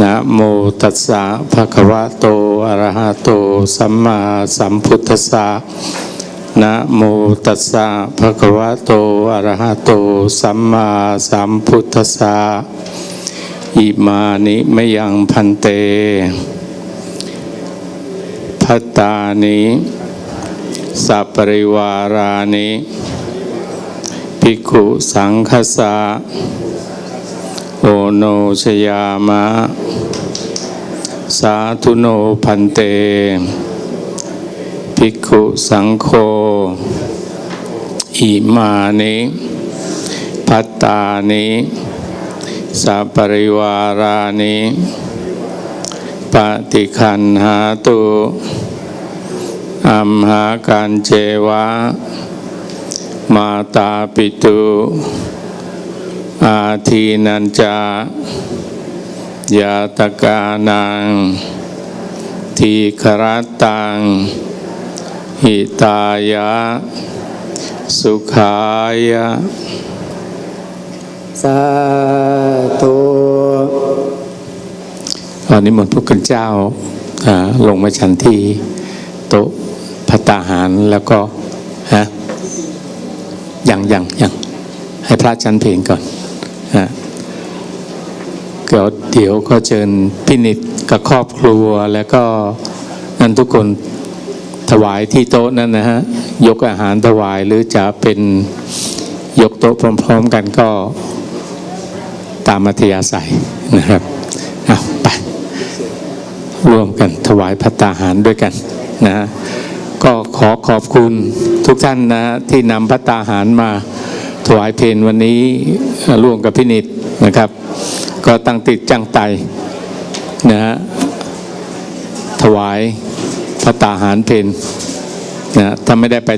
นะโมตัสสะภะคะวะโตอะระหะโตสัมมาสัมพุทธัสสะนะโมตัสสะภะคะวะโตอะระหะโตสัมมาสัมพุทธัสสะอิมานิมยังพันเตพัตตานิสัปปริวารานิภิกขุสังคสะ โอโนชยามะ สาธุโนพันเต ภิกขุสังโฆอิมานิพัตตานิสัปริวารานิปฏิคันหาตุอัมหากันเจวะ มาตาปิตุ อาทีนันจายาตกานัง ทีครตัง หิตายะ สุขายะ สาธุวันนี้มนต์พระคุณเจ้าอ่าลงมาฉันที่โต๊ะพัตตาหารแล้วก็ฮะยังยังยังให้พระฉันเพลงก่อนฮะ ก็เดี๋ยวก็เชิญพินิจกับครอบครัวแล้วก็นั่นทุกคนถวายที่โต๊ะนั่นนะฮะ ยกอาหารถวายหรือจะเป็นยกโต๊ะพร้อม ๆ กันก็ตามมัธยาศัยนะครับเอาไปร่วมกันถวายพัตตาหารด้วยกันนะก็ขอขอบคุณทุกท่านนะฮะที่นำพัตตาหารมา ถวายเพนวันนี้ร่วมกับพินิษนะครับ ก็ตั้งติดจังไตนะฮะถวายพระตาหารเพนนะฮะถ้าไม่ได้ไป